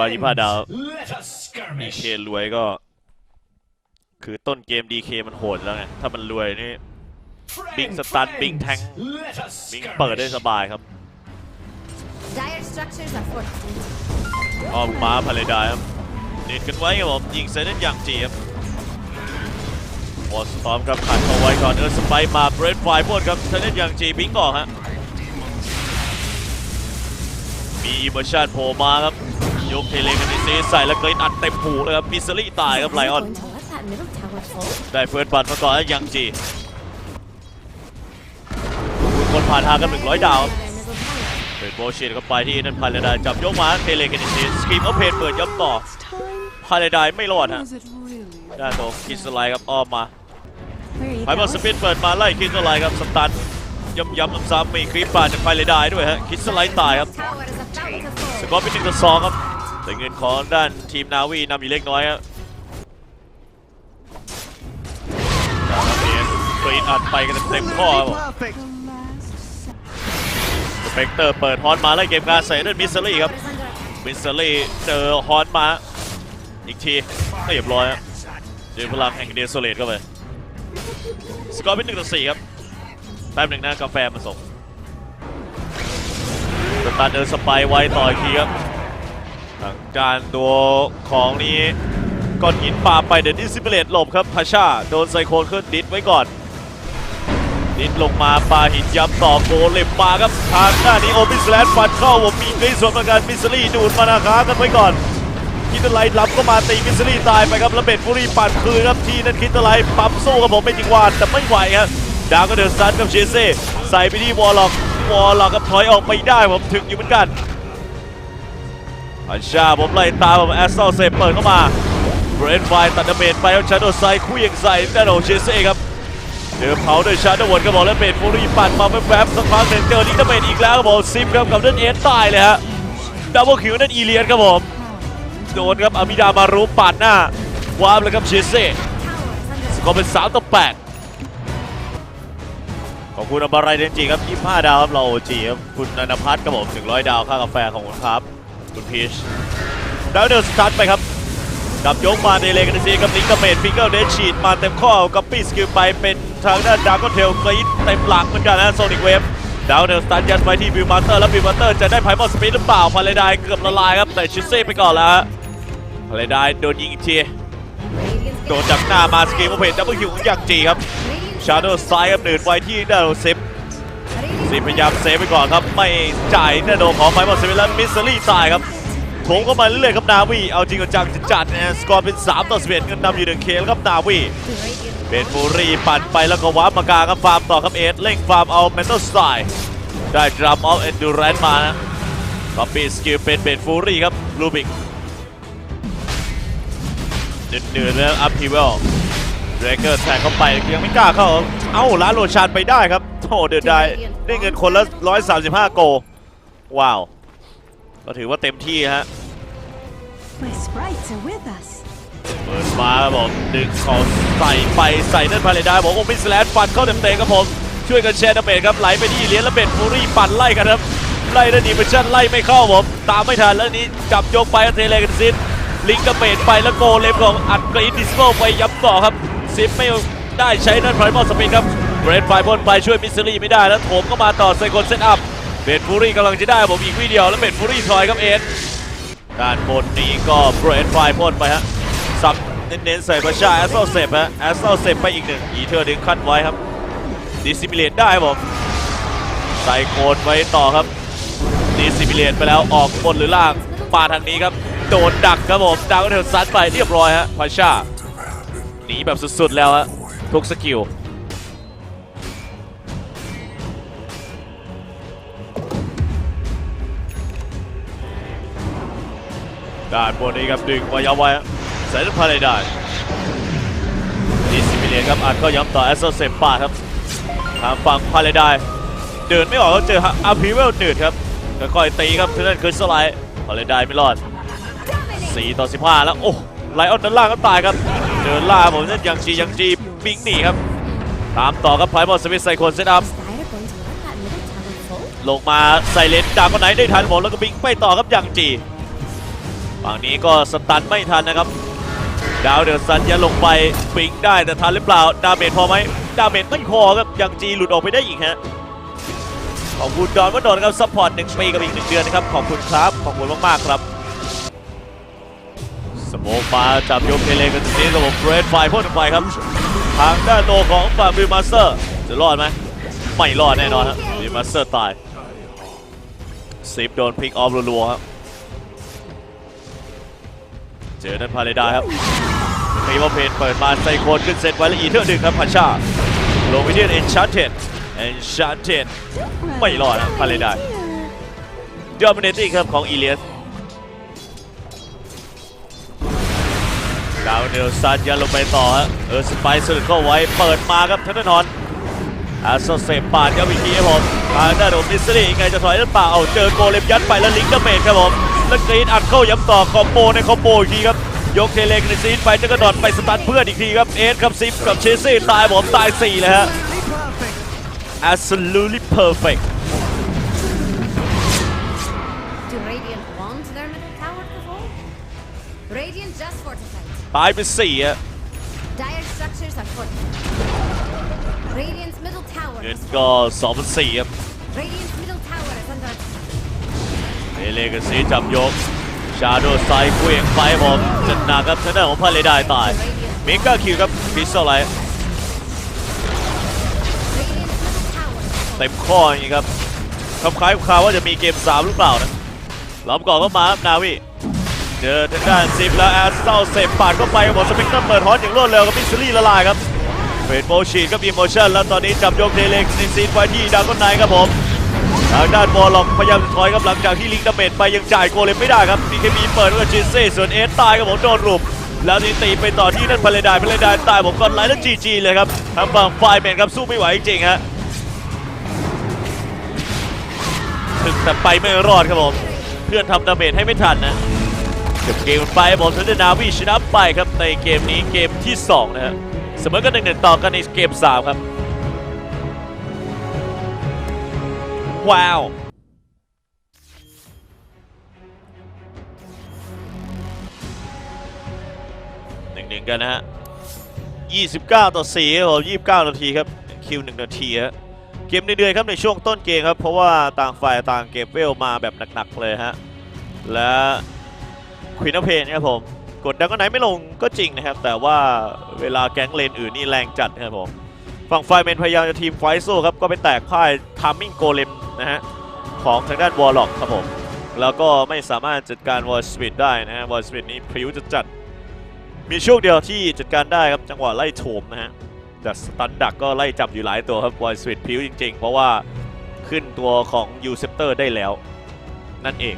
มังกรยี่ห้าดาว Let us ดีเค skirmish. รวยก็ คือต้นเกมดีเคมันโหดแล้วไง ถ้ามันรวยนี่ Bing Friend, stun, Bing friends, tank. Let us มิงเปิดได้ skirmish. สบายครับ Dire structures are fortified. ออกมาพาเลดายครับเด็ดกันไว้ครับผมยิงเซนต์อย่างจีครับวอสตอมครับขัดเอาไว้ก่อนเออสไปร์มาเบรดไฟพวดครับเซนต์อย่างจีบิงออกฮะมีอิมเมอร์ชันโผล่มาครับ ยกเทเลกันในซีใส่แล้วเกรดอัดเต็มผูเลยครับมิสซิลี่ตายครับไลออนได้เฟิร์สบัตมาก่อนยังจีคนผ่านทางกัน100ดาว Their middle tower. เป็นโบชิตเข้าไปที่นั่นพาเลดายจับยกมาเทเลกันในซีสกีมเอาเพนเปิดย้ำต่อพาเลดายไม่รอดฮะ Was it really? ด้านโตคิสไลด์ครับอ้อมมาไฮบอลสปินเปิดมาไล่คิสไลด์ครับสตันย้ำย้ำซ้ำมีคลิปปาดจากไฟเลดายด้วยฮะคิสไลด์ตายครับสกอร์เป็นหนึ่งต่อสองครับ แต่เงินของด้านทีมนาวีนำอยู่เล็กน้อยครับกรีนอัดไปกันเต็มข้อครับสเปกเตอร์เปิดฮอนมาไล่เกมการใส่ด้วยมิสซิลี่ครับ มิสซิลี่เจอฮอนมา อีกทีเรียบร้อยครับจอพลังแห่งเดโซเลตเข้าไป สกอร์เป็นหนึ่งต่อสี่ครับ แป๊บหนึ่งนะกาแฟมาส่งสตาร์เดินสไปไว้ต่ออีกทีครับ ทางการตัวของนี้ก้อนหินปาไปเดนดิซิเบเลตหลบครับพาชาโดนไซโคนขึ้นดิดไว้ก่อน ดิดลงมาปาหินย้ำต่อโกเล็บมาครับทางหน้านี้โอมิสแลนฟันเข้าผมมีกรีสวนประกันมิสซิลี่ดูดมานาคากันไว้ก่อนคิดไลท์ล้ำก็มาตีมิสซิลี่ตายไปครับแล้วเบ็ดฟูรี่ปั่นคืนครับทีนั้นคิดไลท์ปั๊มสู้กับผมเป็นจิงวานแต่ไม่ไหวครับดาวก็เดินซัดกับเชเซ่ใส่ไปที่วอลล็อกวอลล็อกกับถอยออกไปได้ผมถึงอยู่เหมือนกัน อันชาผมไล่ตามผมแอสซัลเซเปิดเข้ามาเบรนไฟตัดดาเมจไปครับชาโดไซคุยงใส่ดานขอเชเซ่ครับเจอเผาด้วยชาโดวนก็บอกแล้วเบดฟูรี่ปั่นมาแวบๆสักพักหนึ่งเจอลิงดาเมจอีกแล้วครับผมซิมครับกับเดนเอสตายเลยฮะดับเบิลคิวนั่นอีเลียนครับผมโดนครับอามิดามารุปาดหน้าวาร์ปเลยครับเชเซ่สกอร์เป็น3ต่อ8ขอบคุณอัมบารายเดนจีครับ25ดาวครับเราจีครับคุณนันพัฒน์ครับผม100 ดาวค่ากาแฟของคุณครับ คุณพีชดาวเดอร์สตาร์ทไปครับดับยกมาเดเลกันซีกับลิงก์กระเมดฟิงเกิลเดชฉีดมาเต็มข้อกับปี้สกิลไปเป็นทางด้านดาร์กเทลกรีดเต็มหลังเหมือนกันนะโซนิกเวฟดาวเดอร์สตาร์ทยันไปที่บิวมาสเตอร์แล้วบิวมาสเตอร์จะได้ไพ่บอลสปีดหรือเปล่าพาเลดายเกือบละลายครับแต่ชิเซ่ไปก่อนแล้วฮะพาเลดายโดนยิงอีกทีโดนดักหน้ามาสกีมเพจดับเบิลคิวของยักษ์จีครับ Radiant ชาโดว์ซ้ายครับหนืดไว้ที่ดาวเซฟ ซีพยายามเซฟไปก่อนครับ ไม่จ่ายนาโดของไฟบอลเซฟแล้วมิสซิลี่ตายครับโถงเข้ามาเรื่อยๆครับนาวีเอาจริงเอาจังจะจัดนะสกอร์เป็น 3 ต่อ11เงินนำอยู่หนึ่งเคลครับนาวีเป็นฟูรีปั่นไปแล้วก็วาร์ปมากางครับฟาร์มต่อครับเอสเร่งฟาร์มเอาเมนทัลสไตล์ได้ดรัมออฟเอนดูแรนมานะก็ปีสกิลเป็นเบนฟูรี่ครับลูบิกเดือดๆแล้วอัพพีเวลเรเกอร์แทงเข้าไปยังไม่กล้าเข้า เอ้าล้าโรชานไปได้ครับ โอ้เดือดได้ได้เงินคนละ135 โก ว้าว ก็ถือว่าเต็มที่ฮะ My sprites are with us. เปิดมาครับผมดึงเขาใส่ไปใส่นั่นพาเลได้บอกโอ้มิสแลนฟันเข้าเต็มๆครับผม ช่วยกันแชร์ดาเมจครับไหลไปที่เลียนแล้วเป็นฟูรี่ปั่นไล่กันครับไล่แล้วดีเมชั่นไล่ไม่เข้าผมตามไม่ทันแล้วนี้จับยกไปเทเลกันซินลิงกระเมจไปแล้วโกเลมของอัดกรีนดิสโก้ไปย้ำต่อครับซิปไม่ได้ใช้นั่นไพรมอลสปินครับ เบรดไฟพ่นไปช่วยมิสซิลี่ไม่ได้แล้วโถมก็มาต่อไซโคนเซตอัพเบดฟูรี่กำลังจะได้ผมอีกวิเดียวแล้วเบดฟูรี่ถอยครับเอ็นด้านบนนี้ก็เบรดไฟพ่นไปฮะสับเน้นๆใส่ประชาแอสเซลเซปฮะแอสเซลเซปไปอีกหนึ่งอีเทอร์ดึงขั้นไว้ครับดิสซิมิเลตได้ผมใส่โคนไว้ต่อครับดิสซิมิเลตไปแล้วออกบนหรือล่างมาทางนี้ครับโดนดักครับผมดาวก็เทลซัดไปเรียบร้อยฮะพาชาหนีแบบสุดๆแล้วฮะทุกสกิล ด้านบนนี้ครับดึงไว้ยาวไว้ใส่ทุกพาเลยได้ดิซิมิเลตครับอัดก็ย้ำต่อแอสเซลเซปปาครับทางฝั่งพาเลไดเดินไม่ออกก็เจออาพีเวลหนืดครับค่อยๆตีครับเพื่อนคือสไลด์พาเลไดไม่รอด 4 ต่อ 15 แล้ว โอ้ไลออนด้านล่างก็ตายครับเดินล่าผมนั่นยังจียังจีบิงหนีครับ ตามต่อครับไพบอลสวิตไซโคนเซตอัพลงมาใส่เลนดาวคนไหนได้ทันผมแล้วก็บิงไปต่อครับยังจี ฝั่งนี้ก็สตันไม่ทันนะครับ ดาวเดือดซันยันลงไปปิงได้แต่ทันหรือเปล่า ดาเมจพอไหมดาเมจไม่พอครับยังจีหลุดออกไปได้อีกฮะขอบคุณดอนว่าดอนครับซัพพอร์ตหนึ่งปีกับอีกหนึ่งเดือนนะครับขอบคุณครับขอบคุณมากๆครับสโมกมาจับโยกเทเลกันตรงนี้ระบบเรดไฟพ่นไฟครับ ทางด้านโลของฝั่งบิลมาสเตอร์จะรอดไหมไม่รอดแน่นอนครับบิลมาสเตอร์ตายซิปโดนพิกออฟรัวๆครับ เจอนั่นพาเลดาครับมีว่าเพนเปิดมาไซโคนขึ้นเซตไว้ล้วอีเทอร์หนึ่งครับพัชชาลงไปที่เอนชาร์เทนเอนชาร์เทนไม่รอดนะพาเลดาดอมิเนติ้งครับของอีเลียสดาวเนลซันยันลงไปต่อฮะเออสไปซ์สุดเข้าไว้เปิดมาครับเทนนอนอาโซเซปาดครับอีกทีครับผมทางด้านของมิสซี่ไงจะถอยหรือเปล่าเอาเจอโกเลมยัดไปแล้วลิงก์ดาเมจครับผม แล้วกรีนอัดเข้าย้ำต่อคอมโบในคอมโบอีกทีครับยกเทเลกในซีนไปจะกระโดดไปสตันเพื่อนอีกทีครับเอสครับซิปกับเชซี่ตายผมตาย4เลยฮะ absolutely perfect Do Radiant want their middle tower to fall? Radiant just fortified. ตายไป4ฮะ Dire structures are fortified. Radiant's middle tower เงิน is ก็2 4ครับ เลกับซีจับยก ชาโดไซด์เควียงไปผมจะหนักครับทางด้านของพาเลไดายตายเมกาคิวครับพิซซ่าไลเต็มข้ออย่างนี้ครับคำคล้ายคำว่าจะมีเกม3หรือเปล่านะล้อมก่อนก็มาครับนาวิเจอทางด้านซิปแล้วแอสเซลเซปปาดเข้าไปครับผมสเปกเตอร์เปิดฮอตอย่างรวดเร็วกับมิสซิลี่ละลายครับเฟดโบชีดก็มีโมชั่นแล้วตอนนี้จับโยกเทเล็กซินซีนไว้ที่ดาวก้นไนครับผม ทางด้านบอลล็อกพยายามจะถอยครับหลังจากที่ลิงดาเมจไปยังจ่ายโกเลมไม่ได้ครับดีเคมีเปิดกับจินเซ่ส่วนเอสตายครับผมโดนรุมแล้วนี่ตีไปต่อที่นั่นพาเลดายพาเลดายตายผมกดไลท์แล้วจีจีเลยครับทางฝั่งไฟแมนครับสู้ไม่ไหวจริงๆฮะถึงแต่ไปไม่รอดครับผมเพื่อนทำดาเมจให้ไม่ทันนะเก็บเกมไปบผมทันเดนาวีชนะไปครับในเกมนี้เกมที่ 2 นะฮะเสมอกันหนึ่งหนึ่งต่อกันในเกม 3 ครับ ว้าวหนึ่งหนึ่งกันนะฮะ29ต่อ4ครับผม29นาทีครับคิว1นาทีฮะเกมเดือยๆครับในช่วงต้นเกมครับ เพราะว่าต่างฝ่ายต่างเก็บเวลมาแบบหนักๆเลยฮะและควินเพนครับผมกดดังก็ไหนไม่ลงก็จริงนะครับ แต่ว่าเวลาแก๊งเลนอื่นนี่แรงจัดนะครับผมฝั่งไฟเมนพยายามจะทีมไฟโซ่ครับ ก็ไปแตกพ่ายทามมิ่งโกเลม นะฮะของทางด้านวอลล็อกครับผมแล้วก็ไม่สามารถจัดการวอลสปิดได้นะฮะวอลสปิดนี้พริ้วจะจัด มีช่วงเดียวที่จัดการได้ครับจังหวะไล่โถมนะฮะจากสตันดักก็ไล่จับอยู่หลายตัวครับวอลสวิตพิวจริงๆ เพราะว่าขึ้นตัวของยูเซปเตอร์ได้แล้ว นั่นเอง